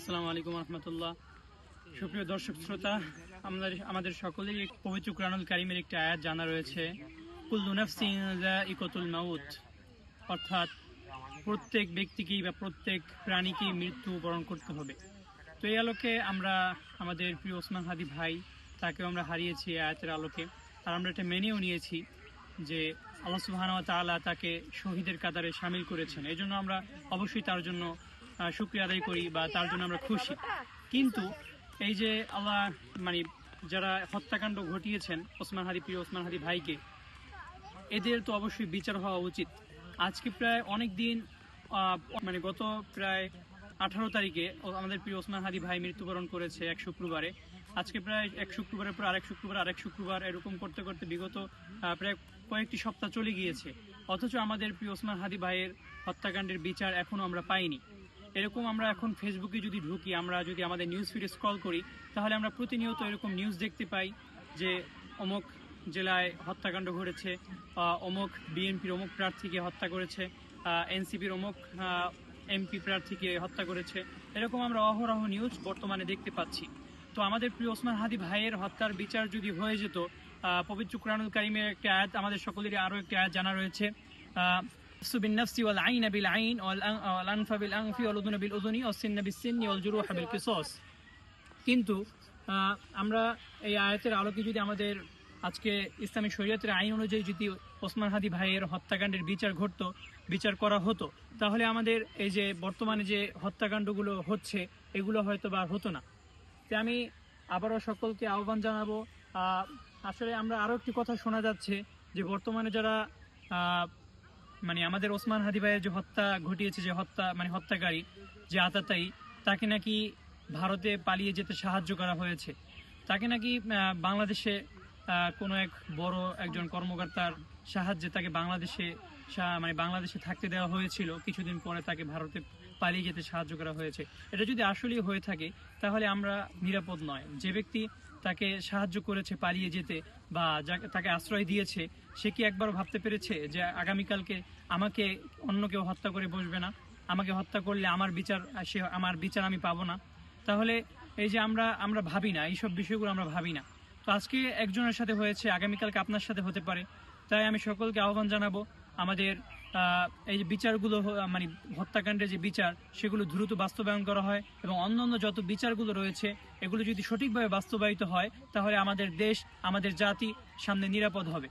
আসসালামু আলাইকুম রহমতুল্লাহ সুপ্রিয় দর্শক শ্রোতা, আমাদের আমাদের সকলেরই পবিত্র কুরআনুল কারিমের একটি আয়াত জানা রয়েছে। ইকতুল মাউত। অর্থাৎ প্রত্যেক ব্যক্তিকেই বা প্রত্যেক প্রাণীকেই মৃত্যু বরণ করতে হবে। তো এই আলোকে আমরা আমাদের প্রিয় ওসমান হাদি ভাই, তাকেও আমরা হারিয়েছি আয়াতের আলোকে। আর আমরা এটা মেনেও নিয়েছি যে আল্লাহ সুবহানাহু ওয়া তাআলা তাকে শহীদের কাতারে সামিল করেছেন। এই জন্য আমরা অবশ্যই তার জন্য শুকরিয়া আদায় করি বা তার জন্য আমরা খুশি। কিন্তু এই যে আল্লাহ মানে যারা হত্যাকাণ্ড ঘটিয়েছেন, ওসমান হাদি প্রিয় ওসমান হাদি ভাইকে, এদের তো অবশ্যই বিচার হওয়া উচিত। আজকে প্রায় অনেক দিন মানে গত প্রায় আঠারো তারিখে আমাদের প্রিয় ওসমান হাদি ভাই মৃত্যুবরণ করেছে এক শুক্রবারে। আজকে প্রায় এক শুক্রবারের পর আরেক শুক্রবার আরেক শুক্রবার এরকম করতে করতে বিগত প্রায় কয়েকটি সপ্তাহ চলে গিয়েছে। অথচ আমাদের প্রিয় ওসমান হাদি ভাইয়ের হত্যাকাণ্ডের বিচার এখনও আমরা পাইনি। এরকম আমরা এখন ফেসবুকে যদি ঢুকি, আমরা যদি আমাদের নিউজ ফিডে স্ক্রল করি, তাহলে আমরা প্রতিনিয়ত এরকম নিউজ দেখতে পাই যে অমুক জেলায় হত্যাকাণ্ড ঘটেছে অমুক বিএনপির অমুক প্রার্থীকে হত্যা করেছে এনসিপির অমুক এমপি প্রার্থীকে হত্যা করেছে। এরকম আমরা অহরহ নিউজ বর্তমানে দেখতে পাচ্ছি। তো আমাদের প্রিয় ওসমান হাদি ভাইয়ের হত্যার বিচার যদি হয়ে যেত পবিত্র কুরআনুল কারিমের একটি আয়াত, আমাদের সকলেরই আরও একটি আয়াত জানা রয়েছে। بالنفس والعين بالعين والأن- والأنف بالأنف والأذن بالأذن والسن بالسن والجروح بالقصاص কিন্তু আহ, আমরা এই আয়াতের আলোকে যদি আমাদের আজকে ইসলামী শরীয়তের আইন অনুযায়ী যদি ওসমান হাদি ভাইয়ের হত্যাকাণ্ডের বিচার ঘটতো বিচার করা হতো তাহলে আমাদের এই যে বর্তমানে যে হত্যাকাণ্ডগুলো হচ্ছে এগুলো হয়তো বা আর হতো না তো আমি আবারও সকলকে আহ্বান জানাবো আহ, আসলে আমরা আরও একটি কথা শোনা যাচ্ছে যে বর্তমানে যারা আহ, মানে আমাদের ওসমান হাদি ভাইয়ের যে হত্যা ঘটিয়েছে, যে হত্যা মানে হত্যাকারী, যে আতাতাই, তাকে নাকি ভারতে পালিয়ে যেতে সাহায্য করা হয়েছে। তাকে নাকি বাংলাদেশে কোনো এক বড় একজন কর্মকর্তার সাহায্যে তাকে বাংলাদেশে মানে বাংলাদেশে থাকতে দেওয়া হয়েছিল। কিছুদিন পরে তাকে ভারতে পালিয়ে যেতে সাহায্য করা হয়েছে। এটা যদি আসলেই হয়ে থাকে, তাহলে আমরা নিরাপদ নয়। যে ব্যক্তি তাকে সাহায্য করেছে পালিয়ে যেতে বা তাকে আশ্রয় দিয়েছে, সে কি একবার ভাবতে পেরেছে যে আগামীকালকে আমাকে অন্য কেউ হত্যা করে বসবে না? আমাকে হত্যা করলে আমার বিচার, সে আমার বিচার আমি পাবো না? তাহলে এই যে আমরা আমরা ভাবি না, এইসব বিষয়গুলো আমরা ভাবি না। তো আজকে একজনের সাথে হয়েছে, আগামীকালকে আপনার সাথে হতে পারে। তাই আমি সকলকে আহ্বান জানাব আমাদের এই যে বিচারগুলো মানে হত্যাকাণ্ডের যে বিচার, সেগুলো দ্রুত বাস্তবায়ন করা হয় এবং অন্যান্য যত বিচারগুলো রয়েছে, এগুলো যদি সঠিকভাবে বাস্তবায়িত হয়, তাহলে আমাদের দেশ, আমাদের জাতি সামনে নিরাপদ হবে।